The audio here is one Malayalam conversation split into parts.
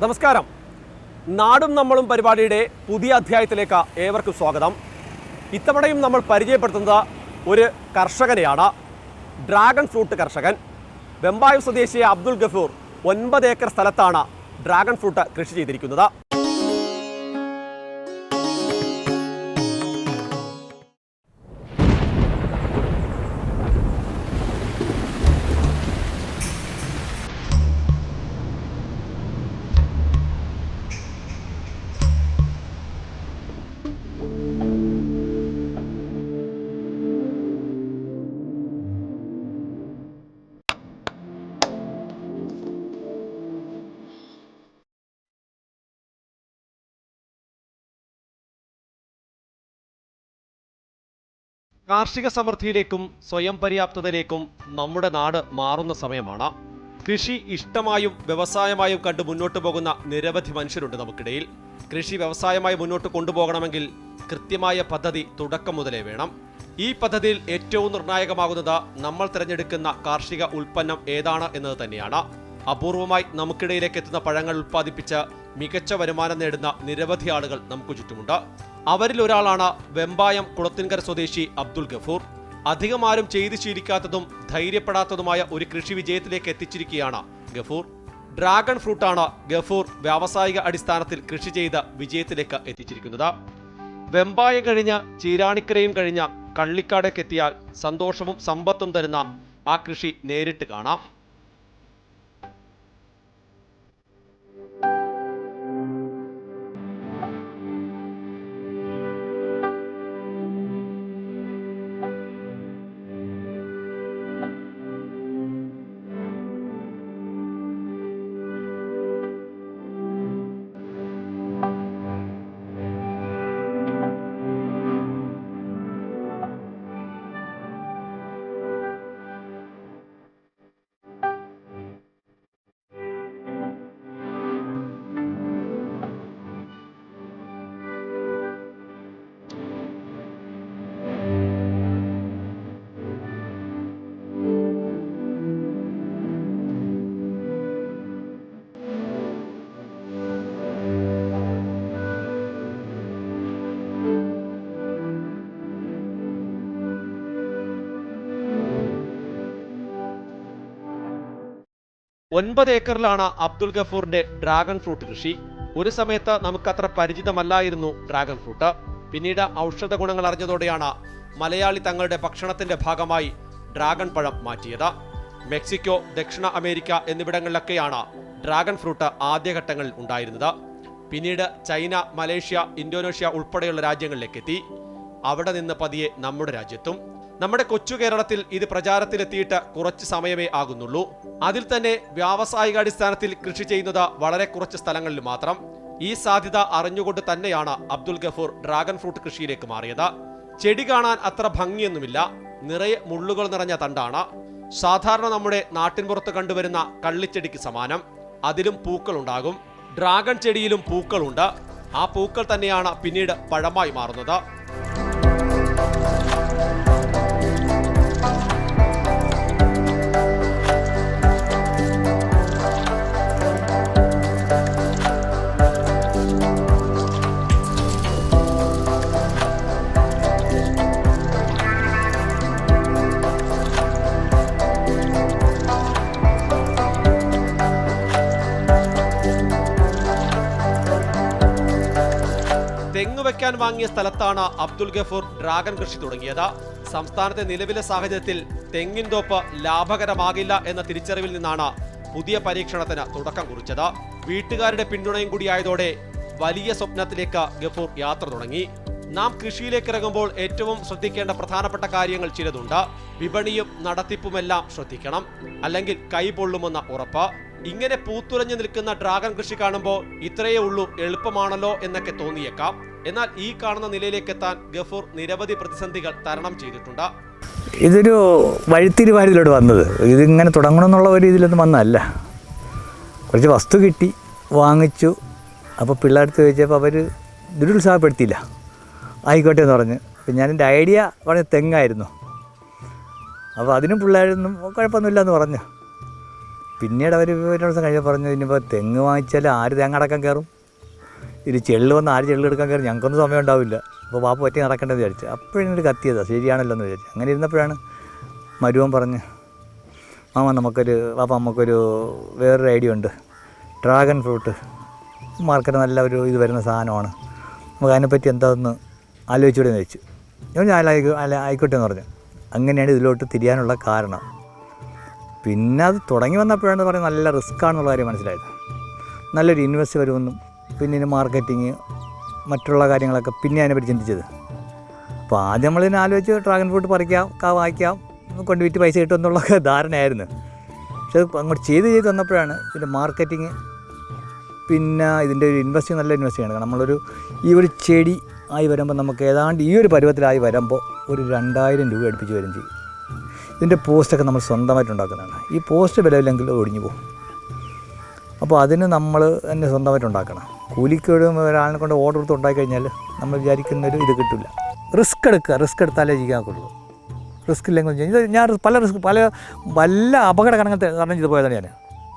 നമസ്കാരം. നാടും നമ്മളും പരിപാടിയുടെ പുതിയ അധ്യായത്തിലേക്ക് ഏവർക്കും സ്വാഗതം. ഇത്തവണയും നമ്മൾ പരിചയപ്പെടുത്തുന്നത് ഒരു കർഷകനെയാണ്. ഡ്രാഗൺ ഫ്രൂട്ട് കർഷകൻ. വെമ്പായം സ്വദേശിയായ അബ്ദുൽ ഗഫൂർ ഒൻപത് ഏക്കർ സ്ഥലത്താണ് ഡ്രാഗൺ ഫ്രൂട്ട് കൃഷി ചെയ്തിരിക്കുന്നത്. കാർഷിക സമൃദ്ധിയിലേക്കും സ്വയം പര്യാപ്തതയിലേക്കും നമ്മുടെ നാട് മാറുന്ന സമയമാണ്. കൃഷി ഇഷ്ടമായും വ്യവസായമായും കണ്ട് മുന്നോട്ട് പോകുന്ന നിരവധി മനുഷ്യരുണ്ട് നമുക്കിടയിൽ. കൃഷി വ്യവസായമായി മുന്നോട്ട് കൊണ്ടുപോകണമെങ്കിൽ കൃത്യമായ പദ്ധതി തുടക്കം മുതലേ വേണം. ഈ പദ്ധതിയിൽ ഏറ്റവും നിർണായകമാകുന്നത് നമ്മൾ തിരഞ്ഞെടുക്കുന്ന കാർഷിക ഉൽപ്പന്നം ഏതാണ് എന്നത് തന്നെയാണ്. അപൂർവമായി നമുക്കിടയിലേക്ക് എത്തുന്ന പഴങ്ങൾ ഉൽപ്പാദിപ്പിച്ച് മികച്ച വരുമാനം നേടുന്ന നിരവധി ആളുകൾ നമുക്ക് ചുറ്റുമുണ്ട്. അവരിൽ ഒരാളാണ് വെമ്പായം കുളത്തിൻകര സ്വദേശി അബ്ദുൽ ഗഫൂർ. അധികം ആരും ചെയ്തു ശീലിക്കാത്തതും ധൈര്യപ്പെടാത്തതുമായ ഒരു കൃഷി വിജയത്തിലേക്ക് എത്തിച്ചിരിക്കുകയാണ് ഗഫൂർ. ഡ്രാഗൺ ഫ്രൂട്ടാണ് ഗഫൂർ വ്യാവസായിക അടിസ്ഥാനത്തിൽ കൃഷി ചെയ്ത് വിജയത്തിലേക്ക് എത്തിച്ചിരിക്കുന്നത്. വെമ്പായം കഴിഞ്ഞ് ചീരാണിക്കരയും കഴിഞ്ഞ കള്ളിക്കാടേക്ക് എത്തിയാൽ സന്തോഷവും സമ്പത്തും തരുന്ന ആ കൃഷി നേരിട്ട് കാണാം. ഒൻപത് ഏക്കറിലാണ് അബ്ദുൽ ഗഫൂറിന്റെ ഡ്രാഗൺ ഫ്രൂട്ട് കൃഷി. ഒരു സമയത്ത് നമുക്കത്ര പരിചിതമല്ലായിരുന്നു ഡ്രാഗൺ ഫ്രൂട്ട്. പിന്നീട് ഔഷധ ഗുണങ്ങൾ അറിഞ്ഞതോടെയാണ് മലയാളി തങ്ങളുടെ ഭക്ഷണത്തിന്റെ ഭാഗമായി ഡ്രാഗൺ പഴം മാറ്റിയത്. മെക്സിക്കോ ദക്ഷിണ അമേരിക്ക എന്നിവിടങ്ങളിലൊക്കെയാണ് ഡ്രാഗൺ ഫ്രൂട്ട് ആദ്യഘട്ടങ്ങളിൽ ഉണ്ടായിരുന്നത്. പിന്നീട് ചൈന മലേഷ്യ ഇന്തോനേഷ്യ ഉൾപ്പെടെയുള്ള രാജ്യങ്ങളിലേക്ക് എത്തി അവിടെ നിന്ന് പതിയെ നമ്മുടെ രാജ്യത്തും. നമ്മുടെ കൊച്ചു കേരളത്തിൽ ഇത് പ്രചാരത്തിലെത്തിയിട്ട് കുറച്ച് സമയമേ ആകുന്നുള്ളൂ. അതിൽ തന്നെ വ്യാവസായികാടിസ്ഥാനത്തിൽ കൃഷി ചെയ്യുന്നത് വളരെ കുറച്ച് സ്ഥലങ്ങളിൽ മാത്രം. ഈ സാധ്യത അറിഞ്ഞുകൊണ്ട് തന്നെയാണ് അബ്ദുൽ ഗഫൂർ ഡ്രാഗൺ ഫ്രൂട്ട് കൃഷിയിലേക്ക് മാറിയത്. ചെടി കാണാൻ അത്ര ഭംഗിയൊന്നുമില്ല. നിറയെ മുള്ളുകൾ നിറഞ്ഞ തണ്ടാണ്. സാധാരണ നമ്മുടെ നാട്ടിൻപുറത്ത് കണ്ടുവരുന്ന കള്ളിച്ചെടിക്ക് സമാനം. അതിലും പൂക്കളുണ്ടാകും. ഡ്രാഗൺ ചെടിയിലും പൂക്കളുണ്ട്. ആ പൂക്കൾ തന്നെയാണ് പിന്നീട് പഴമായി മാറുന്നത്. വാങ്ങിയ സ്ഥലത്താണ് അബ്ദുൽ ഗഫൂർ ഡ്രാഗൺ കൃഷി തുടങ്ങിയത്. സംസ്ഥാനത്തെ നിലവിലെ സാഹചര്യത്തിൽ തെങ്ങിൻ തോപ്പ് ലാഭകരമാകില്ല എന്ന തിരിച്ചറിവിൽ നിന്നാണ് പുതിയ പരീക്ഷണത്തിന് തുടക്കം കുറിച്ചത്. വീട്ടുകാരുടെ പിന്തുണയും കൂടിയായതോടെ വലിയ സ്വപ്നത്തിലേക്ക് ഗഫൂർ യാത്ര തുടങ്ങി. നാം കൃഷിയിലേക്ക് ഇറങ്ങുമ്പോൾ ഏറ്റവും ശ്രദ്ധിക്കേണ്ട പ്രധാനപ്പെട്ട കാര്യങ്ങൾ ചിലതുണ്ട്. വിപണിയും നടത്തിപ്പുമെല്ലാം ശ്രദ്ധിക്കണം. അല്ലെങ്കിൽ കൈപൊള്ളുമെന്ന ഉറപ്പ്. ഇങ്ങനെ പൂത്തുലഞ്ഞു നിൽക്കുന്ന ഡ്രാഗൺ കൃഷി കാണുമ്പോൾ ഇത്രയേ ഉള്ളൂ എളുപ്പമാണല്ലോ എന്നൊക്കെ തോന്നിയേക്കാം. എന്നാൽ ഈ കാണുന്ന നിലയിലേക്ക് എത്താൻ ഗഫൂർ നിരവധി പ്രതിസന്ധികൾ തരണം ചെയ്തിട്ടുണ്ട്. ഇതൊരു വഴിത്തിരിവാരിലോട്ട് വന്നത്. ഇതിങ്ങനെ തുടങ്ങണമെന്നുള്ള ഒരു ഇതിലൊന്നും വന്നതല്ല. കുറച്ച് വസ്തു കിട്ടി വാങ്ങിച്ചു. അപ്പോൾ പിള്ളേർത്ത് ചോദിച്ചപ്പോൾ അവർ ദുരുത്സാഹപ്പെടുത്തിയില്ല. ആയിക്കോട്ടെ എന്ന് പറഞ്ഞ്. അപ്പം ഞാൻ ഐഡിയ പറഞ്ഞ തെങ്ങായിരുന്നു. അപ്പോൾ അതിനും പിള്ളേരൊന്നും കുഴപ്പമൊന്നുമില്ല എന്ന് പറഞ്ഞു. പിന്നീട് അവർ ഒരു ദിവസം കഴിഞ്ഞ് പറഞ്ഞു ഇനിയിപ്പോൾ തെങ്ങ് വാങ്ങിച്ചാൽ ആര് തേങ്ങ അടക്കം കയറും? ഇത് ചെള്ളു വന്ന് ആര് ചെള്ളെടുക്കാൻ കയറും? ഞങ്ങൾക്കൊന്നും സമയം ഉണ്ടാവില്ല. അപ്പോൾ വാപ്പ പറ്റി നടക്കേണ്ടത് വിചാരിച്ചു. അപ്പോഴെങ്കിലും കത്തിയതാണ് ശരിയാണല്ലോ എന്ന് വിചാരിച്ചു. അങ്ങനെ ഇരുന്നപ്പോഴാണ് മരുവൻ പറഞ്ഞ് മാമ നമുക്കൊരു വാപ്പ നമുക്കൊരു വേറൊരു ഐഡിയ ഉണ്ട്. Dragon fruit. മാർക്കറ്റ് നല്ല ഒരു ഇത് വരുന്ന സാധനമാണ്. നമുക്ക് അതിനെപ്പറ്റി എന്താണെന്ന് ആലോചിച്ചൂടെ എന്ന് ഞാൻ അല്ല ആയിക്കോട്ടെ എന്ന് പറഞ്ഞു. അങ്ങനെയാണ് ഇതിലോട്ട് തിരിയാനുള്ള കാരണം. പിന്നെ അത് തുടങ്ങി വന്നപ്പോഴാണ് പറയുന്നത് നല്ല റിസ്ക് ആണെന്നുള്ള കാര്യം മനസ്സിലായത്. നല്ലൊരു ഇൻവെസ്റ്റ് വരുമെന്നും പിന്നെ ഇതിന് മാർക്കറ്റിങ് മറ്റുള്ള കാര്യങ്ങളൊക്കെ പിന്നെ അതിനെപ്പറ്റി ചിന്തിച്ചത്. അപ്പോൾ ആദ്യം നമ്മൾ നമ്മളിതിനെ ആലോചിച്ച് ഡ്രാഗൺ ഫ്രൂട്ട് പറിക്കാം കാ വായിക്കാം കൊണ്ട് വിറ്റ് പൈസ കിട്ടും എന്നുള്ളൊക്കെ ധാരണയായിരുന്നു. പക്ഷെ അത് അങ്ങോട്ട് ചെയ്ത് ചെയ്ത് വന്നപ്പോഴാണ് ഇതിന്റെ മാർക്കറ്റിങ് പിന്നെ ഇതിന്റെ ഒരു ഇൻവെസ്റ്റ് നല്ല ഇൻവെസ്റ്റ് ചെയ്യണം. നമ്മളൊരു ഈ ഒരു ചെടി ആയി വരുമ്പോൾ നമുക്ക് ഏതാണ്ട് ഈ ഒരു പരുവത്തിലായി വരുമ്പോൾ ഒരു രണ്ടായിരം രൂപ അടുപ്പിച്ച് വരും ചെയ്യും. ഇതിന്റെ പോസ്റ്റൊക്കെ നമ്മൾ സ്വന്തമായിട്ട് ഉണ്ടാക്കുന്നതാണ്. ഈ പോസ്റ്റ് വിലയില്ലെങ്കിൽ ഒടിഞ്ഞു പോകും. അപ്പോൾ അതിന് നമ്മൾ തന്നെ സ്വന്തമായിട്ട് ഉണ്ടാക്കണം. കൂലിക്ക് ഒരു ഒരാളിനെ കൊണ്ട് ഓർഡർ എടുത്ത് ഉണ്ടാക്കി കഴിഞ്ഞാൽ നമ്മൾ വിചാരിക്കുന്നൊരു ഇത് കിട്ടില്ല. റിസ്ക് എടുക്കുക റിസ്ക് എടുത്താലേ ജീവിക്കാൻ ജീവിക്കാക്കുള്ളൂ റിസ്ക് ഇല്ലെങ്കിൽ ഇത് ഞാൻ പല റിസ്ക് പല വല്ല അപകട കണങ്ങൾ കാരണം ചെയ്ത് പോയതാണ് ഞാൻ.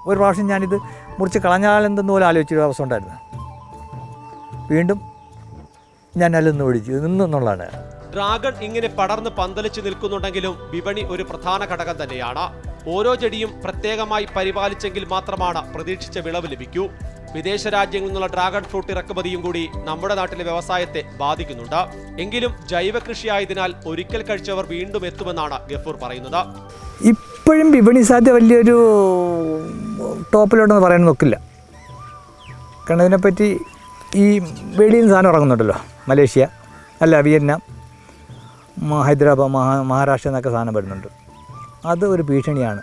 ഒരു പ്രാവശ്യം ഞാനിത് മുറിച്ച് കളഞ്ഞാലെന്തെന്ന് പോലെ ആലോചിച്ചൊരു അവസ്ഥ ഉണ്ടായിരുന്നു. വീണ്ടും ഞാൻ അല്ലെന്ന് നിന്ന് ഒഴിച്ചു നിന്നെന്നുള്ളതാണ് ഡ്രാഗൺ ഇങ്ങനെ പടർന്ന് പന്തലിച്ച് നിൽക്കുന്നുണ്ടെങ്കിലും വിപണി ഒരു പ്രധാന ഘടകം തന്നെയാണ്. ഓരോ ചെടിയും പ്രത്യേകമായി പരിപാലിച്ചെങ്കിൽ മാത്രമാണ് പ്രതീക്ഷിച്ച വിളവ് ലഭിക്കൂ. വിദേശ രാജ്യങ്ങളിൽ നിന്നുള്ള ഡ്രാഗൺ ഫ്രൂട്ട് ഇറക്കുമതിയും കൂടി നമ്മുടെ നാട്ടിലെ വ്യവസായത്തെ ബാധിക്കുന്നുണ്ട്. എങ്കിലും ജൈവ കൃഷിയായതിനാൽ ഒരിക്കൽ കഴിച്ചവർ വീണ്ടും എത്തുമെന്നാണ് ഗഫൂർ പറയുന്നത്. ഇപ്പോഴും വിപണി സാധ്യത വലിയൊരു ടോപ്പിലോട്ടൊന്നും പറയാൻ നോക്കില്ല. കാരണം ഇതിനെപ്പറ്റി ഈ വെളിയിൽ നിന്ന് സാധനം ഇറങ്ങുന്നുണ്ടല്ലോ. മലേഷ്യ അല്ല വിയറ്റ്നാം ഹൈദരാബാദ് മഹാ മഹാരാഷ്ട്ര എന്നൊക്കെ സാധനം വരുന്നുണ്ട്. അത് ഒരു ഭീഷണിയാണ്.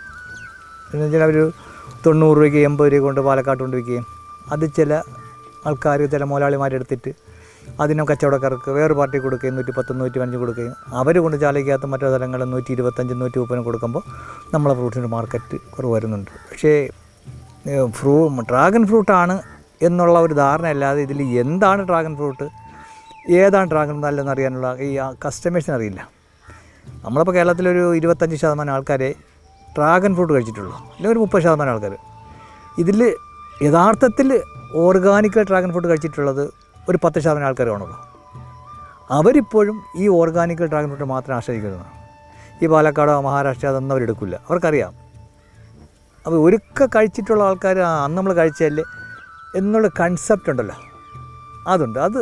എന്ന് വെച്ചാൽ അവർ തൊണ്ണൂറ് രൂപയ്ക്ക് എൺപത് രൂപ കൊണ്ട് പാലക്കാട്ട് കൊണ്ട് വിൽക്കുകയും അത് ചില ആൾക്കാർ ചില മുതലാളിമാരെടുത്തിട്ട് അതിനും കച്ചവടക്കാർക്ക് വേറെ പാർട്ടി കൊടുക്കുകയും നൂറ്റി പത്ത് നൂറ്റി അഞ്ച് കൊടുക്കുകയും അവർ കൊണ്ട് ചാലയ്ക്കകത്ത് മറ്റു സ്ഥലങ്ങളിൽ നൂറ്റി ഇരുപത്തഞ്ച് നൂറ്റി മുപ്പതിന് കൊടുക്കുമ്പോൾ നമ്മളെ ഫ്രൂട്ട്സിന്റെ മാർക്കറ്റ് കുറവ് വരുന്നുണ്ട്. പക്ഷേ ഫ്രൂ ഡ്രാഗൺ ഫ്രൂട്ടാണ് എന്നുള്ള ഒരു ധാരണ അല്ലാതെ ഇതിൽ എന്താണ് ഡ്രാഗൺ ഫ്രൂട്ട്? ഏതാണ് ഡ്രാഗൺ നല്ലതെന്ന് അറിയാനുള്ള ഈ കസ്റ്റമേഴ്സിന് അറിയില്ല. നമ്മളിപ്പോൾ കേരളത്തിലൊരു ഇരുപത്തഞ്ച് ശതമാനം ആൾക്കാരെ ഡ്രാഗൺ ഫ്രൂട്ട് കഴിച്ചിട്ടുള്ളൂ. അല്ലെങ്കിൽ ഒരു മുപ്പത് ശതമാനം ആൾക്കാർ ഇതിൽ യഥാർത്ഥത്തിൽ ഓർഗാനിക്കൽ ഡ്രാഗൺ ഫ്രൂട്ട് കഴിച്ചിട്ടുള്ളത് ഒരു പത്ത് ശതമാനം ആൾക്കാർ കാണുള്ളൂ. അവരിപ്പോഴും ഈ ഓർഗാനിക്കൽ ഡ്രാഗൺ ഫ്രൂട്ട് മാത്രം ആശ്രയിക്കുന്നത് ഈ പാലക്കാടോ മഹാരാഷ്ട്ര അതൊന്നും അവരെടുക്കില്ല. അവർക്കറിയാം. അപ്പോൾ ഒരുക്ക കഴിച്ചിട്ടുള്ള ആൾക്കാർ അന്ന് നമ്മൾ കഴിച്ചല്ലേ എന്നുള്ള കൺസെപ്റ്റ് ഉണ്ടല്ലോ. അതുണ്ട്. അത്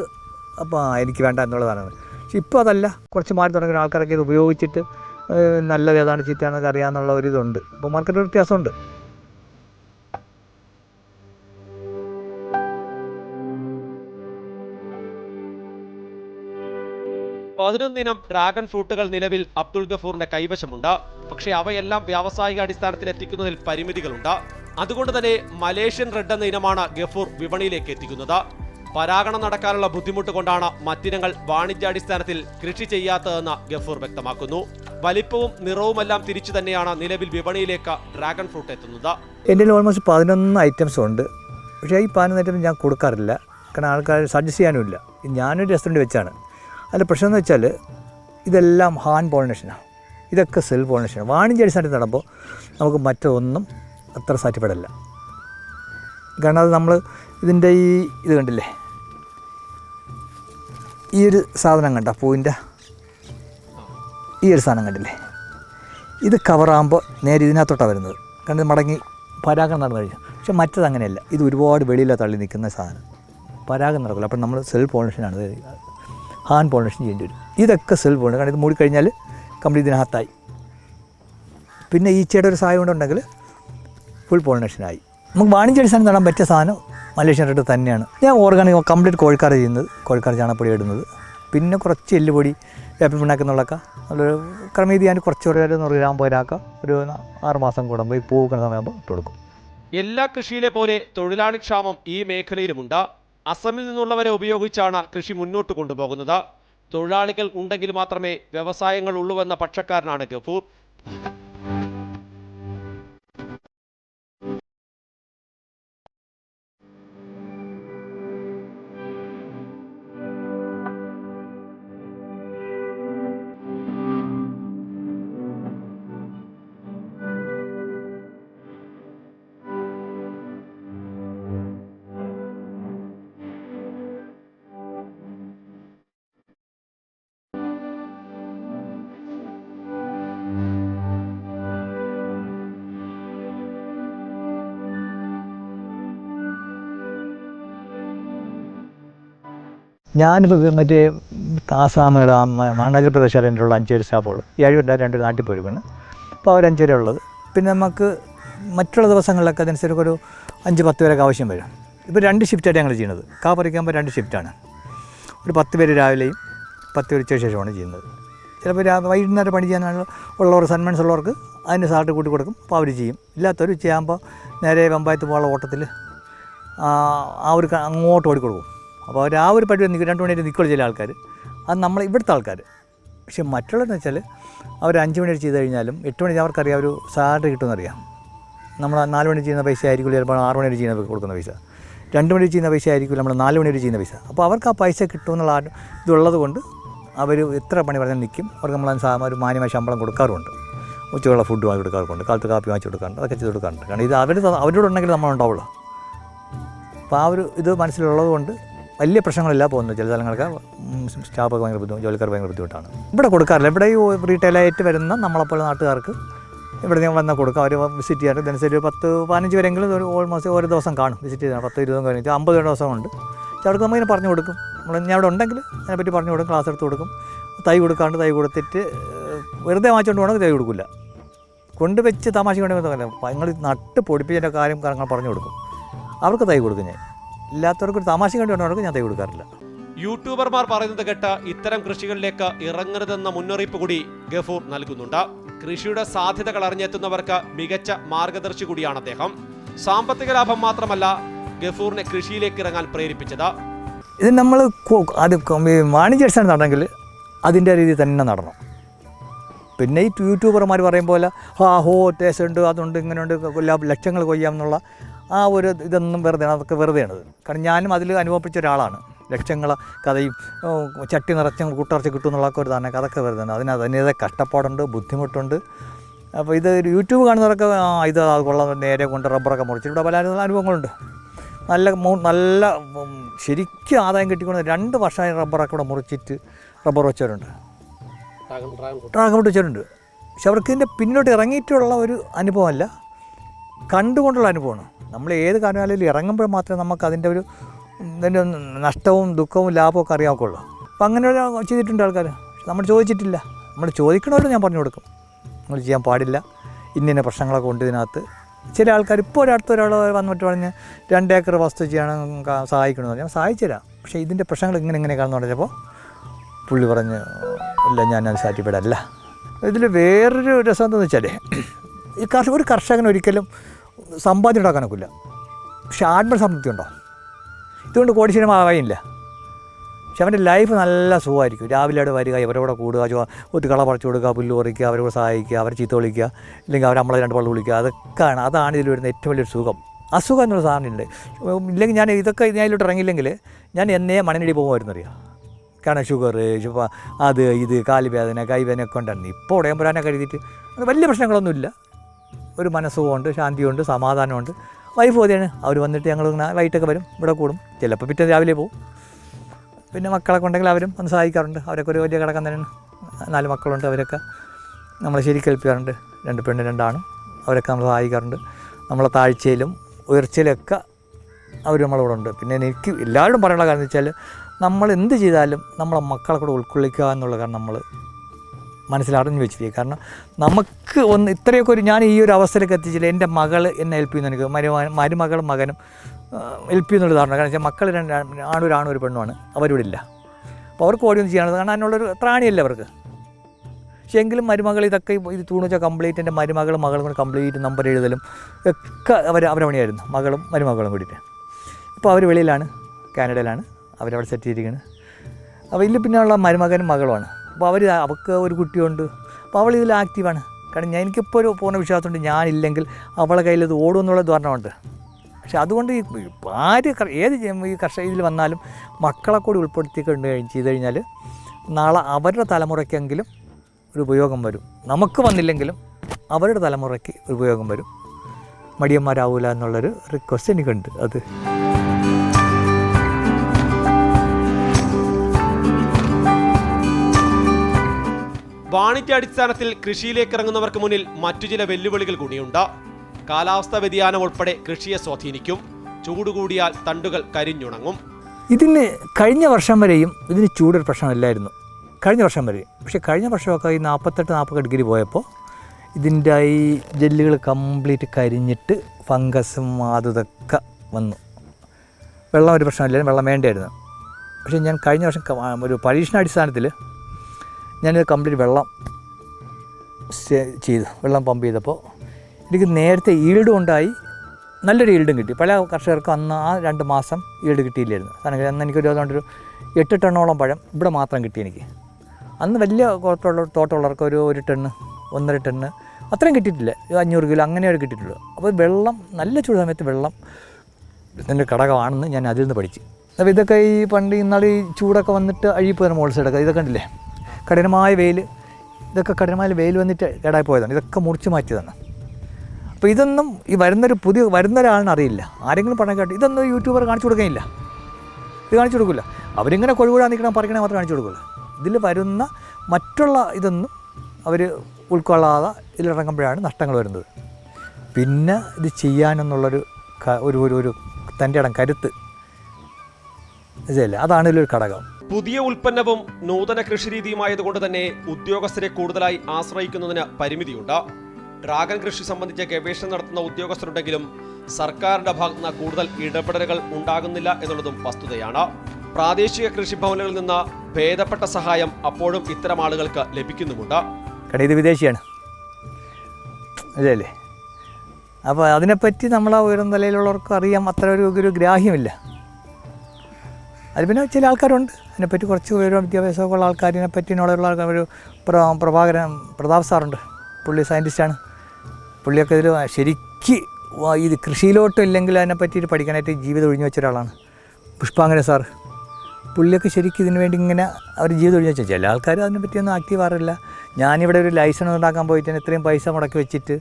അപ്പോൾ എനിക്ക് വേണ്ട എന്നുള്ളതാണ്. പക്ഷെ ഇപ്പോൾ അതല്ല. കുറച്ച് മാറി തുടങ്ങുന്ന ആൾക്കാരൊക്കെ ഇത് ഉപയോഗിച്ചിട്ട് നല്ലത് ഏതാണ് ചീത്തയാണെന്നൊക്കെ അറിയാമെന്നുള്ള ഒരു ഇതുണ്ട് ഇപ്പോൾ മാർക്കറ്റ് വ്യത്യാസമുണ്ട്. പതിനൊന്നിനം ഡ്രാഗൺ ഫ്രൂട്ടുകൾ നിലവിൽ അബ്ദുൾ ഗഫൂറിന്റെ കൈവശമുണ്ട്. പക്ഷേ അവയെല്ലാം വ്യാവസായിക അടിസ്ഥാനത്തിൽ എത്തിക്കുന്നതിൽ പരിമിതികളുണ്ട്. അതുകൊണ്ട് തന്നെ മലേഷ്യൻ റെഡ് എന്ന ഇനമാണ് ഗഫൂർ വിപണിയിലേക്ക് എത്തിക്കുന്നത്. പരാഗണം നടക്കാനുള്ള ബുദ്ധിമുട്ട് കൊണ്ടാണ് മറ്റിനങ്ങൾ വാണിജ്യാടിസ്ഥാനത്തിൽ കൃഷി ചെയ്യാത്തതെന്ന് ഗഫൂർ വ്യക്തമാക്കുന്നു. വലിപ്പവും നിറവുമെല്ലാം തിരിച്ചു തന്നെയാണ് നിലവിൽ വിപണിയിലേക്ക് ഡ്രാഗൺ ഫ്രൂട്ട് എത്തുന്നത്. എന്റെ ഓൾമോസ്റ്റ് പതിനൊന്ന് ഐറ്റംസ് ഉണ്ട്. പക്ഷേ ഈ പതിനൊന്ന് ഐറ്റംസ് ഞാൻ കൊടുക്കാറില്ല. കാരണം ആൾക്കാർ സജസ്റ്റ് ചെയ്യാനുമില്ല. ഞാനൊരു റെസ്റ്റോറന്റ് വെച്ചാണ്. അതിൽ പ്രശ്നം എന്ന് വെച്ചാൽ ഇതെല്ലാം ഹാൻ പോളിനേഷനാണ് ഇതൊക്കെ സെൽ പോളിനേഷനാണ് വാണിജ്യ അടിസ്ഥാനത്തിൽ നടമ്പോൾ നമുക്ക് മറ്റൊന്നും അത്ര സാറ്റിഫൈഡല്ല അല്ല. കാരണം അത് നമ്മൾ ഇതിന്റെ ഈ ഇത് കണ്ടില്ലേ? ഈ ഒരു സാധനം കണ്ട? പൂവിന്റെ ഈ ഒരു സാധനം കണ്ടില്ലേ? ഇത് കവറാകുമ്പോൾ നേരെ ഇതിനകത്തോട്ടാണ് വരുന്നത്. കാരണം മടങ്ങി പരാഗം നടന്നു കഴിഞ്ഞു. പക്ഷെ മറ്റത് അങ്ങനെയല്ല. ഇത് ഒരുപാട് വെളിയിലാണ് തള്ളി നിൽക്കുന്ന സാധനം. പരാഗം നടക്കില്ല. അപ്പം നമ്മൾ സെൽ പോളിനേഷനാണ് ഹാൻഡ് പോളിനേഷൻ ചെയ്യേണ്ടി വരും. ഇതൊക്കെ സെൽഫ് പോളിനേഷൻ കാരണം ഇത് മൂടിക്കഴിഞ്ഞാൽ കംപ്ലീറ്റ് ഇതിനകത്തായി പിന്നെ ഈച്ചയുടെ ഒരു സഹായം കൊണ്ടുണ്ടെങ്കിൽ ഫുൾ പോളിനേഷനായി നമുക്ക് വാണിജ്യ അടിസ്ഥാനം നടാൻ പറ്റിയ സാധനം മലേഷ്യൻ റെഡ് തന്നെയാണ്. ഞാൻ ഓർഗാനിക് കംപ്ലീറ്റ് കോഴിക്കാർ ചെയ്യുന്നത്. കോഴിക്കാർ ചാണകപ്പൊടി ഇടുന്നത്. പിന്നെ കുറച്ച് എല്ലുപൊടി വേപ്പിൻ പിണ്ണാക്കുന്നുള്ളൊക്കെ നല്ലൊരു ക്രമീതി ഞാൻ കുറച്ച് ഒരു നൂറ് ഗ്രാം ഒരു ആറ് മാസം കൂടുമ്പോൾ ഈ പൂ സമയമാകുമ്പോൾ ഇട്ട് കൊടുക്കും എല്ലാ കൃഷിയിലെ പോലെ തൊഴിലാളി ക്ഷാമം ഈ മേഖലയിലുമുണ്ട്. അസമിൽ നിന്നുള്ളവരെ ഉപയോഗിച്ചാണ് കൃഷി മുന്നോട്ട് കൊണ്ടുപോകുന്നത്. തൊഴിലാളികൾ ഉണ്ടെങ്കിൽ മാത്രമേ വ്യവസായങ്ങൾ ഉള്ളൂവെന്ന പക്ഷക്കാരനാണ് ഗഫൂർ. ഞാനിപ്പോൾ മറ്റേ ആസാം അരുണാചൽ പ്രദേശം എന്റെ ഉള്ള അഞ്ചേരി സ്റ്റാഫുകൾ ഏഴ് പേരുടെ രണ്ട് നാട്ടിൽ പോയിരിക്കുന്നു അപ്പോൾ അവർ അഞ്ചേരി ഉള്ളത്. പിന്നെ നമുക്ക് മറ്റുള്ള ദിവസങ്ങളിലൊക്കെ അതനുസരിച്ച് ഒരു അഞ്ച് പത്ത് പേരൊക്കെ ആവശ്യം വരും. ഇപ്പോൾ രണ്ട് ഷിഫ്റ്റായിട്ട് ഞങ്ങൾ ചെയ്യുന്നത്. കാ പറിക്കുമ്പോൾ രണ്ട് ഷിഫ്റ്റാണ്. ഒരു പത്ത് പേര് രാവിലെയും പത്ത് പേര് ഉച്ചയ്ക്ക് ശേഷമാണ് ചെയ്യുന്നത്. ചിലപ്പോൾ രാ വൈകുന്നേരം പണി ചെയ്യാനുള്ള ഉള്ളവർ സന്മൻസ് ഉള്ളവർക്ക് അതിന് സാർട്ട് കൂട്ടി കൊടുക്കും. അപ്പോൾ അവർ ചെയ്യും. ഇല്ലാത്തവർ ഉച്ചയാകുമ്പോൾ നേരെ വെമ്പായത്ത് പോകാനുള്ള ഓട്ടത്തിൽ ആ ഒരു അങ്ങോട്ട് ഓടിക്കൊടുക്കും. അപ്പോൾ അവർ ആ ഒരു പരിപാടി നിൽക്കും രണ്ട് മണിവരെ നിൽക്കുള്ളൂ ചില ആൾക്കാർ അത് നമ്മൾ ഇവിടുത്തെ ആൾക്കാർ പക്ഷെ മറ്റുള്ളതെന്ന് വെച്ചാൽ അവർ അഞ്ച് മണി ചെയ്ത് കഴിഞ്ഞാലും എട്ട് മണി അവർക്കറിയാം ഒരു സാലറി കിട്ടുമെന്നറിയാം. നമ്മൾ നാല് മണി ചെയ്യുന്ന പൈസ ആയിരിക്കും ചിലപ്പോൾ ആറ് മണി ചെയ്യുന്ന കൊടുക്കുന്ന പൈസ. രണ്ട് മണി ചെയ്യുന്ന പൈസ ആയിരിക്കും നമ്മൾ നാല് മണി ചെയ്യുന്ന പൈസ. അപ്പോൾ അവർക്ക് ആ പൈസ കിട്ടുമെന്നുള്ള ഇതുള്ളത് കൊണ്ട് അവർ എത്ര പണി പറഞ്ഞാൽ നിൽക്കും അവർക്ക് നമ്മൾ സാ ഒരു മാന്യമായ ശമ്പളം കൊടുക്കാറുണ്ട് ഉച്ചയുള്ള ഫുഡ് വാങ്ങി കൊടുക്കാറുണ്ട് കാലത്ത് കാപ്പി വാങ്ങിച്ച് കൊടുക്കാറുണ്ട്. അതൊക്കെ ചെയ്ത് കൊടുക്കാറുണ്ട്. കാരണം ഇത് അവർ അവരോട് ഉണ്ടെങ്കിൽ നമ്മളുണ്ടാവുള്ളൂ അപ്പോൾ ആ ഒരു ഇത് മനസ്സിലുള്ളത് കൊണ്ട് വലിയ പ്രശ്നങ്ങളില്ല പോകുന്നത്. ചില സ്ഥലങ്ങൾക്ക് സ്റ്റാഫൊക്കെ ഭയങ്കര ബുദ്ധിമുട്ട് ജോലിക്കാർ ഭയങ്കര ബുദ്ധിമുട്ടാണ്. ഇവിടെ കൊടുക്കാറില്ല. ഇവിടെ ഈ റീറ്റെയിലായിട്ട് വരുന്ന നമ്മളെപ്പോലെ നാട്ടുകാർക്ക് ഇവിടെ നിന്ന് വന്നാൽ കൊടുക്കുക അവർ വിസിറ്റ് ചെയ്യാറ്. ഇതനുസരിച്ച് പത്ത് പതിനഞ്ച് പേരെങ്കിലും ഒരു ഓൾമോസ്റ്റ് ഓരോ ദിവസം കാണും. വിസിറ്റ് ചെയ്യാൻ പത്ത് ഇരുപതും കഴിഞ്ഞിട്ട് അമ്പത് ദിവസമുണ്ട് പക്ഷെ അവർക്ക് നമ്മളിങ്ങനെ പറഞ്ഞു കൊടുക്കും. നമ്മൾ ഞാൻ അവിടെ ഉണ്ടെങ്കിൽ അതിനെപ്പറ്റി പറഞ്ഞു കൊടുക്കും ക്ലാസ് എടുത്ത് കൊടുക്കും. തൈ കൊടുക്കാണ്ട് തൈ കൊടുത്തിട്ട് വെറുതെ വാങ്ങിച്ചുകൊണ്ട് പോകണമെങ്കിൽ തൈ കൊടുക്കില്ല. കൊണ്ടുവച്ച് തമാശ കൊണ്ടുവന്ന് നിങ്ങൾ നട്ട് പൊടിപ്പിച്ചതിന്റെ കാര്യം കാര്യങ്ങൾ പറഞ്ഞു കൊടുക്കും. അവർക്ക് തൈ കൊടുക്കും ഞാൻ. ഇല്ലാത്തവർക്ക് ഒരു തമാശ കണ്ടു കൊണ്ടവർക്ക് ഞാൻ തൈ കൊടുക്കാറില്ല. യൂട്യൂബർമാർ പറയുന്നത് കേട്ട ഇത്തരം കൃഷികളിലേക്ക് ഇറങ്ങരുതെന്ന മുന്നറിയിപ്പ് കൂടി ഗഫൂർ നൽകുന്നുണ്ട്. കൃഷിയുടെ സാധ്യതകൾ അറിഞ്ഞെത്തുന്നവർക്ക് മികച്ച മാർഗദർശി കൂടിയാണ് അദ്ദേഹം. സാമ്പത്തിക ലാഭം മാത്രമല്ല ഗഫൂറിനെ കൃഷിയിലേക്ക് ഇറങ്ങാൻ പ്രേരിപ്പിച്ചത്. ഇത് നമ്മൾ അത് കൊ- ഈ വാണിജ്യ അടിസ്ഥാനം നടണമെങ്കിൽ അതിന്റെ രീതിയിൽ തന്നെ നടണം. പിന്നെ ഈ യൂട്യൂബർമാർ പറയും പോലെ ആ ഹോ ടേസ്റ്റ് ഉണ്ട് അതുണ്ട് ഇങ്ങനെയുണ്ട് ലക്ഷങ്ങൾ കൊയ്യാം എന്നുള്ള ആ ഒരു ഇതൊന്നും വെറുതെ അതൊക്കെ വെറുതെയാണത് കാരണം ഞാനും അതിൽ അനുഭവിച്ച ഒരാളാണ്. ലക്ഷങ്ങൾ കഥയും ചട്ടി നിറച്ച കൂട്ടിറച്ച് കിട്ടും എന്നുള്ളതൊക്കെ ഒരു തന്നെ അതൊക്കെ വെറുതെ അതിന് അതിന്റേതായ കഷ്ടപ്പാടുണ്ട് ബുദ്ധിമുട്ടുണ്ട്. അപ്പോൾ ഇത് യൂട്യൂബ് കാണുന്നവരൊക്കെ ഇത് അത് കൊള്ളാം നേരെ കൊണ്ട് റബ്ബറൊക്കെ മുറിച്ച്. ഇവിടെ പല അനുഭവങ്ങളുണ്ട്. നല്ല മൂ- നല്ല ശരിക്കും ആദായം കിട്ടിക്കൊണ്ട് രണ്ട് വർഷമായി റബ്ബറൊക്കെ ഇവിടെ മുറിച്ചിട്ട് റബ്ബർ വെച്ചവരുണ്ട്. ഡ്രാഗൺ ഫ്രൂട്ട് വെച്ചവരുണ്ട്. പക്ഷെ അവർക്ക് ഇതിന്റെ പിന്നിലോട്ട് ഇറങ്ങിയിട്ടുള്ള ഒരു അനുഭവമല്ല. കണ്ടുകൊണ്ടുള്ള അനുഭവമാണ്. നമ്മൾ ഏത് കാര്യമായാലും ഇറങ്ങുമ്പോൾ മാത്രമേ നമുക്ക് അതിന്റെ ഒരു ഇതിന്റെ നഷ്ടവും ദുഃഖവും ലാഭവും ഒക്കെ അറിയാമൊക്കെയുള്ളൂ അപ്പം അങ്ങനെ ചെയ്തിട്ടുണ്ട് ആൾക്കാർ. നമ്മൾ ചോദിച്ചിട്ടില്ല. നമ്മൾ ചോദിക്കണമല്ലോ ഞാൻ പറഞ്ഞു കൊടുക്കും. നമ്മൾ ചെയ്യാൻ പാടില്ല. ഇന്ന പ്രശ്നങ്ങളൊക്കെ ഉണ്ട് ഇതിനകത്ത്. ചില ആൾക്കാർ ഇപ്പോൾ ഒരടുത്ത ഒരാൾ വന്നിട്ട് പറഞ്ഞ് രണ്ട് ഏക്കർ വസ്തു ചെയ്യണം സഹായിക്കണമെന്ന് പറഞ്ഞാൽ സഹായിച്ചു തരാം പക്ഷേ ഇതിന്റെ പ്രശ്നങ്ങൾ ഇങ്ങനെ ഇങ്ങനെയൊക്കെയാണെന്ന് പറഞ്ഞപ്പോൾ പുള്ളി പറഞ്ഞ് ഇല്ല ഞാൻ അത് സാറ്റിസ്ഫൈഡ് അല്ല. ഇതിൽ വേറൊരു രസം എന്താണെന്ന് വെച്ചാൽ ഈ കർഷക ഒരു കർഷകൻ ഒരിക്കലും സമ്പാദ്യം ഉണ്ടാക്കാനൊക്കില്ല പക്ഷെ ആത്മസംതൃപ്തി ഉണ്ടോ? ഇതുകൊണ്ട് കോടീശ്വരമാകാനില്ല പക്ഷെ അവന്റെ ലൈഫ് നല്ല സുഖമായിരിക്കും. രാവിലെ അവിടെ വരിക ഇവരോടെ കൂടുക ചോ ഒരു കള പറിച്ചു കൊടുക്കുക പുല്ല് പറിക്കുക അവരോട് സഹായിക്കുക അവരെ ചീത്ത വിളിക്കുക ഇല്ലെങ്കിൽ അവർ നമ്മളെ രണ്ട് പള്ളി വിളിക്കുക. അതൊക്കെയാണ് അതാണ് ഇതിൽ വരുന്ന ഏറ്റവും വലിയൊരു സുഖം. അസുഖം എന്നുള്ള സാധനമുണ്ട് ഇല്ലെങ്കിൽ ഞാൻ ഇതൊക്കെ ഇതിലോട്ട് ഇറങ്ങിയില്ലെങ്കിൽ ഞാൻ എന്നേ പോകുമായിരുന്നു പോകുമായിരുന്നറിയാം? കാരണം ഷുഗർ അത് ഇത് കാലുവേദന കൈവേദന ഒക്കെ ഉണ്ടായിരുന്നു ഇപ്പോൾ ഉടയമ്പുരാനൊക്കെ എഴുതിയിട്ട് അത് വലിയ പ്രശ്നങ്ങളൊന്നുമില്ല. ഒരു മനസ്സുമുണ്ട് ശാന്തിയുണ്ട് സമാധാനമുണ്ട്. വൈഫ് മതിയാണ് അവർ വന്നിട്ട് ഞങ്ങൾ ഇങ്ങനെ വൈകിട്ടൊക്കെ വരും. ഇവിടെ കൂടും. ചിലപ്പോൾ പിറ്റേ രാവിലെ പോകും പിന്നെ മക്കളൊക്കെ ഉണ്ടെങ്കിൽ അവരും ഒന്ന് സഹായിക്കാറുണ്ട്. അവരൊക്കെ ഒരു വലിയ കിടക്കാൻ തന്നെയാണ്. നാല് മക്കളുണ്ട് അവരൊക്കെ. നമ്മളെ ശരിക്കേൽപ്പിക്കാറുണ്ട് രണ്ട് പെണ്ണ് രണ്ടാണ്. അവരൊക്കെ നമ്മൾ സഹായിക്കാറുണ്ട്. നമ്മളെ താഴ്ചയിലും ഉയർച്ചയിലൊക്കെ അവർ നമ്മളോട് ഉണ്ട്. പിന്നെ എനിക്ക് എല്ലാവരും പറയാനുള്ള കാര്യം എന്ന് വെച്ചാൽ നമ്മൾ എന്ത് ചെയ്താലും നമ്മളെ മക്കളെ കൂടെ ഉൾക്കൊള്ളിക്കുക എന്നുള്ള കാരണം നമ്മൾ മനസ്സിലറിഞ്ഞു വെച്ചിരിക്കുക കാരണം നമുക്ക് ഒന്ന് ഇത്രയൊക്കെ ഒരു ഞാൻ ഈ ഒരു അവസ്ഥയിലേക്ക് എത്തിച്ചില്ല. എന്റെ മകൾ എന്നെ ഹെൽപ്പ് ചെയ്യുന്നു എനിക്ക് മരുമ മരുമകളും മകനും ഹെൽപ്പ് ചെയ്യുന്നുള്ള ധാരണ. കാരണം വെച്ചാൽ മക്കൾ രണ്ട് ആണൊരു ആണൊരു പെണ്ണുമാണ്. അവരിവിടെ ഇല്ല. അപ്പോൾ അവർക്ക് ഓടിയൊന്നും ചെയ്യാനത് കാരണം അതിനുള്ളൊരു ത്രാണിയല്ല അവർക്ക്. പക്ഷേ എങ്കിലും മരുമകൾ ഇതൊക്കെ ഇത് തൂണുവെച്ചാൽ കംപ്ലീറ്റ് എന്റെ മരുമകൾ മകളും കൂടെ കംപ്ലീറ്റ് നമ്പർ എഴുതലും ഒക്കെ അവർ അവരുടെ പണിയായിരുന്നു മകളും മരുമകളും കൂടിയിട്ട്. ഇപ്പോൾ അവർ വെളിയിലാണ്. കാനഡയിലാണ്. അവരവിടെ സെറ്റ് ചെയ്തിരിക്കുന്നത് അപ്പോൾ ഇതിൽ പിന്നെയുള്ള മരുമകനും മകളുമാണ്. അപ്പോൾ അവർ അവൾക്ക് ഒരു കുട്ടിയുണ്ട്. അപ്പോൾ അവൾ ഇതിൽ ആക്റ്റീവാണ് കാരണം ഞാൻ എനിക്കിപ്പോൾ ഒരു പൂർണ വിശ്വാസമുണ്ട്. ഞാനില്ലെങ്കിൽ അവളെ കയ്യിൽ ഇത് ഓടും എന്നുള്ള ധാരണമുണ്ട് പക്ഷെ അതുകൊണ്ട് ഈ ആര് ഏത് ഈ കർഷക ഇതിൽ വന്നാലും മക്കളെ കൂടി ഉൾപ്പെടുത്തി കണ്ടു കഴിഞ്ഞ് ചെയ്ത് കഴിഞ്ഞാൽ നാളെ അവരുടെ തലമുറയ്ക്കെങ്കിലും ഒരു ഉപയോഗം വരും. നമുക്ക് വന്നില്ലെങ്കിലും അവരുടെ തലമുറയ്ക്ക് ഒരു ഉപയോഗം വരും. മടിയന്മാരാവൂല എന്നുള്ളൊരു റിക്വസ്റ്റ് എനിക്കുണ്ട്. അത് വാണിജ്യാടിസ്ഥാനത്തിൽ കൃഷിയിലേക്ക് ഇറങ്ങുന്നവർക്ക് മുന്നിൽ മറ്റു ചില വെല്ലുവിളികൾ കൂടിയുണ്ട്. കാലാവസ്ഥാ വ്യതിയാനം ഉൾപ്പെടെ കൃഷിയെ സ്വാധീനിക്കും. ചൂട് കൂടിയാൽ തണ്ടുകൾ കരിഞ്ഞുണങ്ങും. ഇതിന് കഴിഞ്ഞ വർഷം വരെയും ഇതിന് ചൂടൊരു പ്രശ്നമല്ലായിരുന്നു. കഴിഞ്ഞ വർഷം വരെയും പക്ഷേ കഴിഞ്ഞ വർഷമൊക്കെ ഈ നാൽപ്പത്തെട്ട് നാൽപ്പത് ഡിഗ്രി പോയപ്പോൾ ഇതിന്റെ ഈ ജെല്ലുകൾ കംപ്ലീറ്റ് കരിഞ്ഞിട്ട് ഫംഗസും അതും വന്നു. വെള്ളം ഒരു പ്രശ്നമില്ലായിരുന്നു. വെള്ളം വേണ്ടായിരുന്നു. പക്ഷേ ഞാൻ കഴിഞ്ഞ വർഷം ഒരു പരീക്ഷണാടിസ്ഥാനത്തിൽ ഞാനിത് കംപ്ലീറ്റ് വെള്ളം ചെയ്തു. വെള്ളം പമ്പ് ചെയ്തപ്പോൾ എനിക്ക് നേരത്തെ ഈൽഡും ഉണ്ടായി നല്ലൊരു ഈൽഡും കിട്ടി. പല കർഷകർക്കും അന്ന് ആ രണ്ട് മാസം ഈൽഡ് കിട്ടിയില്ലായിരുന്നു. കാരണം അന്ന് എനിക്കൊരു അതുകൊണ്ടൊരു എട്ട് ടണ്ണോളം പഴം ഇവിടെ മാത്രം കിട്ടി എനിക്ക്. അന്ന് വലിയ കുറത്തുള്ള തോട്ടമുള്ളവർക്ക് ഒരു ഒരു ടണ്ണ് ഒന്നര ടണ്ണ് അത്രയും കിട്ടിയിട്ടില്ല. അഞ്ഞൂറ് കിലോ അങ്ങനെ ഒരു കിട്ടിയിട്ടുള്ളൂ. അപ്പോൾ വെള്ളം നല്ല ചൂട് സമയത്ത് വെള്ളം ഇതിന്റെ ഘടകമാണെന്ന് ഞാൻ അതിൽ നിന്ന് പഠിച്ചു. അപ്പോൾ ഇതൊക്കെ ഈ പണ്ട് ഇന്നാൾ ഈ ചൂടൊക്കെ വന്നിട്ട് അഴിപ്പോയി മോൾസ് എടുക്കുക. ഇതൊക്കെ ഉണ്ടല്ലേ കഠിനമായ വെയിൽ ഇതൊക്കെ കഠിനമായ വെയിൽ വന്നിട്ട് കേടായി പോയതാണ്. ഇതൊക്കെ മുറിച്ച് മാറ്റിയതാണ്. അപ്പോൾ ഇതൊന്നും ഈ വരുന്നൊരു പുതിയ വരുന്ന ഒരാളിന് അറിയില്ല. ആരെങ്കിലും പറഞ്ഞ കേട്ടോ ഇതൊന്നും യൂട്യൂബർ കാണിച്ചു കൊടുക്കുകയില്ല ഇത് കാണിച്ചു കൊടുക്കില്ല. അവരിങ്ങനെ കൊഴുകൂടാൻ നിൽക്കണം പറിക്കണേ മാത്രം കാണിച്ചു കൊടുക്കില്ല ഇതിൽ വരുന്ന മറ്റുള്ള ഇതൊന്നും അവർ ഉൾക്കൊള്ളാതെ ഇതിലിറങ്ങുമ്പോഴാണ് നഷ്ടങ്ങൾ വരുന്നത്. പിന്നെ ഇത് ചെയ്യാനെന്നുള്ളൊരു ഒരു ഒരു ഒരു തന്റെ ഇടം കരുത്ത്. ഇതല്ലേ അതാണ് ഇതിലൊരു ഘടകം. പുതിയ ഉൽപ്പന്നവും നൂതന കൃഷിരീതിയുമായതുകൊണ്ട് തന്നെ ഉദ്യോഗസ്ഥരെ കൂടുതലായി ആശ്രയിക്കുന്നതിന് പരിമിതിയുണ്ട്. ഡ്രാഗൺ കൃഷി സംബന്ധിച്ച ഗവേഷണം നടത്തുന്ന ഉദ്യോഗസ്ഥരുണ്ടെങ്കിലും സർക്കാരിന്റെ ഭാഗത്തുനിന്ന് കൂടുതൽ ഇടപെടലുകൾ ഉണ്ടാകുന്നില്ല എന്നുള്ളതും വസ്തുതയാണ്. പ്രാദേശിക കൃഷിഭവനുകളിൽ നിന്ന് ഭേദപ്പെട്ട സഹായം അപ്പോഴും ഇത്തരം ആളുകൾക്ക് ലഭിക്കുന്നുമുണ്ട്. കടയിൽ വിദേശിയാണ്. അല്ലേ? അപ്പോൾ അതിനെപ്പറ്റി നമ്മൾ ആ ഉയർന്ന നിലയിലുള്ളവർക്ക് അറിയാം അത്ര ഒരു ഒരു ഗ്രാഹ്യമില്ല. അത് പിന്നെ ചില ആൾക്കാരുണ്ട്. അതിനെപ്പറ്റി കുറച്ച് ഉയർന്ന വിദ്യാഭ്യാസമൊക്കെ ഉള്ള ആൾക്കാരിനെ പറ്റിയുള്ള ആൾക്കാർ ഒരു പ്ര പ്രഭാകരൻ പ്രതാപ് സാറുണ്ട്. പുള്ളി സയന്റിസ്റ്റാണ് പുള്ളിയൊക്കെ ഇതിൽ ശരിക്ക് ഇത് കൃഷിയിലോട്ടും ഇല്ലെങ്കിൽ അതിനെ പറ്റിയിട്ട് പഠിക്കാനായിട്ട് ജീവിതം ഒഴിഞ്ഞു വെച്ച ഒരാളാണ്. പുഷ്പാങ്കര സാർ. പുള്ളിയൊക്കെ ശരിക്കും ഇതിന് വേണ്ടി ഇങ്ങനെ അവർ ജീവിതം ഒഴിഞ്ഞു വെച്ചാൽ ചില ആൾക്കാർ അതിനെപ്പറ്റിയൊന്നും ആക്റ്റീവ് ആറില്ല ഞാനിവിടെ ഒരു ലൈസൻസ് ഉണ്ടാക്കാൻ പോയിട്ട് ഇത്രയും പൈസ മുടക്കി വെച്ചിട്ട്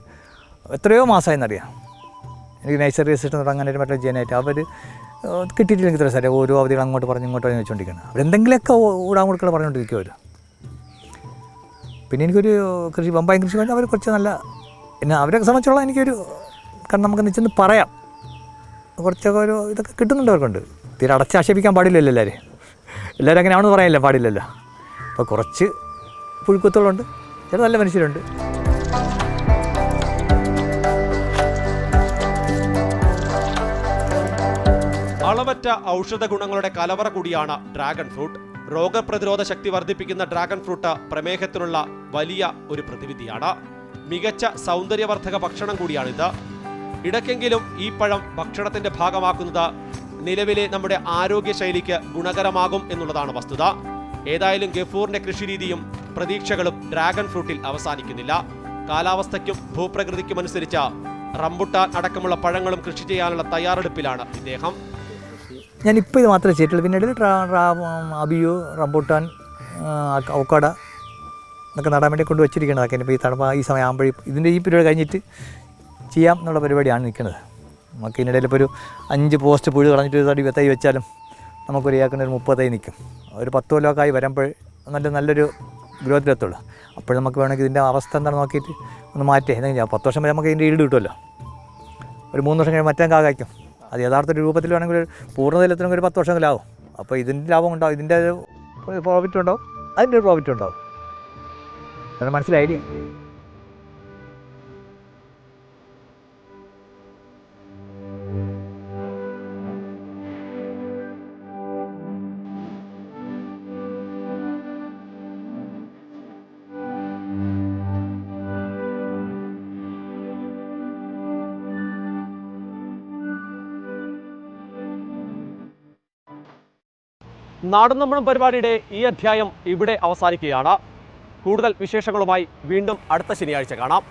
എത്രയോ മാസമായെന്നറിയാം എനിക്ക് നൈസറി സിസ്റ്റം തുടങ്ങാനായിട്ട് മറ്റേ ചെയ്യാനായിട്ട് അവർ കിട്ടിയിട്ടില്ലെങ്കിൽ ഇത്ര സാറേ ഓരോ അവധികൾ അങ്ങോട്ട് പറഞ്ഞ് ഇങ്ങോട്ട് പറഞ്ഞ് വെച്ചുകൊണ്ടിരിക്കണം അവരെന്തെങ്കിലുമൊക്കെ ഊടാൻ കൊടുക്കാൻ പറഞ്ഞുകൊണ്ടിരിക്കും അവർ പിന്നെ എനിക്കൊരു കൃഷി ബൊമ്പായി കൃഷി പറഞ്ഞാൽ അവർ കുറച്ച് നല്ല പിന്നെ അവരെ സംബന്ധിച്ചുള്ള എനിക്കൊരു കാരണം നമുക്ക് നിച്ചെന്ന് പറയാം. കുറച്ചൊക്കെ ഒരു ഇതൊക്കെ കിട്ടുന്നുണ്ട് അവർക്കുണ്ട്. തീരെ അടച്ചാക്ഷേപിക്കാൻ പാടില്ലല്ലോ എല്ലാവരും എല്ലാവരും അങ്ങനെ ആണെന്ന് പറയാനില്ല പാടില്ലല്ലോ. അപ്പോൾ കുറച്ച് പുഴുക്കുത്തുകളുണ്ട്. ചില നല്ല മനുഷ്യരുണ്ട്. അളവറ്റ ഔഷധ ഗുണങ്ങളുടെ കലവറ കൂടിയാണ് ഡ്രാഗൺ ഫ്രൂട്ട്. രോഗപ്രതിരോധ ശക്തി വർദ്ധിപ്പിക്കുന്ന ഡ്രാഗൺ ഫ്രൂട്ട് പ്രമേഹത്തിനുള്ള വലിയ ഒരു പ്രതിവിധിയാണ്. മികച്ച സൗന്ദര്യവർദ്ധക ഭക്ഷണം കൂടിയാണിത്. ഇടയ്ക്കെങ്കിലും ഈ പഴം ഭക്ഷണത്തിന്റെ ഭാഗമാക്കുന്നത് നിലവിലെ നമ്മുടെ ആരോഗ്യ ശൈലിക്ക് ഗുണകരമാകും എന്നുള്ളതാണ് വസ്തുത. ഏതായാലും ഗഫൂറിന്റെ കൃഷിരീതിയും പ്രതീക്ഷകളും ഡ്രാഗൺ ഫ്രൂട്ടിൽ അവസാനിക്കുന്നില്ല. കാലാവസ്ഥയ്ക്കും ഭൂപ്രകൃതിക്കും അനുസരിച്ച് റംബുട്ടാൻ അടക്കമുള്ള പഴങ്ങളും കൃഷി ചെയ്യാനുള്ള തയ്യാറെടുപ്പിലാണ് ഇദ്ദേഹം. ഞാനിപ്പോൾ ഇത് മാത്രമേ ചെയ്തിട്ടുള്ളൂ. പിന്നെ ഇടയിൽ അബിയു റംബൂട്ടാൻ ഔക്കാട എന്നൊക്കെ നടാൻ വേണ്ടി കൊണ്ട് വെച്ചിരിക്കുന്നത് അതൊക്കെ ഇപ്പോൾ ഈ തണുപ്പ് ഈ സമയം ആകുമ്പോഴേ ഇതിന്റെ ഈ പിരീഡ് കഴിഞ്ഞിട്ട് ചെയ്യാം എന്നുള്ള പരിപാടിയാണ് നിൽക്കുന്നത്. നമുക്ക് ഇതിനിടയിൽ ഇപ്പോൾ ഒരു അഞ്ച് പോസ്റ്റ് പുഴു കളഞ്ഞിട്ട് ഒരു തടി തൈ വെച്ചാലും നമുക്കൊരു ഏക്കറിന് ഒരു മുപ്പത് നിൽക്കും. ഒരു പത്ത് കൊല്ലമൊക്കെ വരുമ്പോൾ നല്ല നല്ലൊരു ഗ്രോത്തിലെത്തുള്ളൂ അപ്പോൾ നമുക്ക് വേണമെങ്കിൽ ഇതിന്റെ അവസ്ഥ എന്താണെന്ന് നോക്കിയിട്ട് ഒന്ന് മാറ്റേ. എന്തെങ്കിലും പത്ത് വർഷം വരെ നമുക്ക് ഇതിന്റെ ഈട് കിട്ടുമല്ലോ. ഒരു മൂന്ന് വർഷം കഴിഞ്ഞ് മറ്റേ കാകായ്ക്കും അത് യഥാർത്ഥ രൂപത്തിൽ വേണമെങ്കിൽ പൂർണതയിലെത്തണമെങ്കിൽ ഒരു പത്ത് വർഷമെങ്കിലാവും. അപ്പോൾ ഇതിന്റെ ലാഭം ഉണ്ടാവും. ഇതിന്റെ പ്രോഫിറ്റ് ഉണ്ടാവും. അതിന്റെ ഒരു പ്രോഫിറ്റ് ഉണ്ടാവും. അത് മനസ്സിലായില്ലേ നാടും നമ്മളും പരിപാടിയുടെ ഈ അധ്യായം ഇവിടെ അവസാനിക്കുകയാണ്. കൂടുതൽ വിശേഷങ്ങളുമായി വീണ്ടും അടുത്ത ശനിയാഴ്ച കാണാം.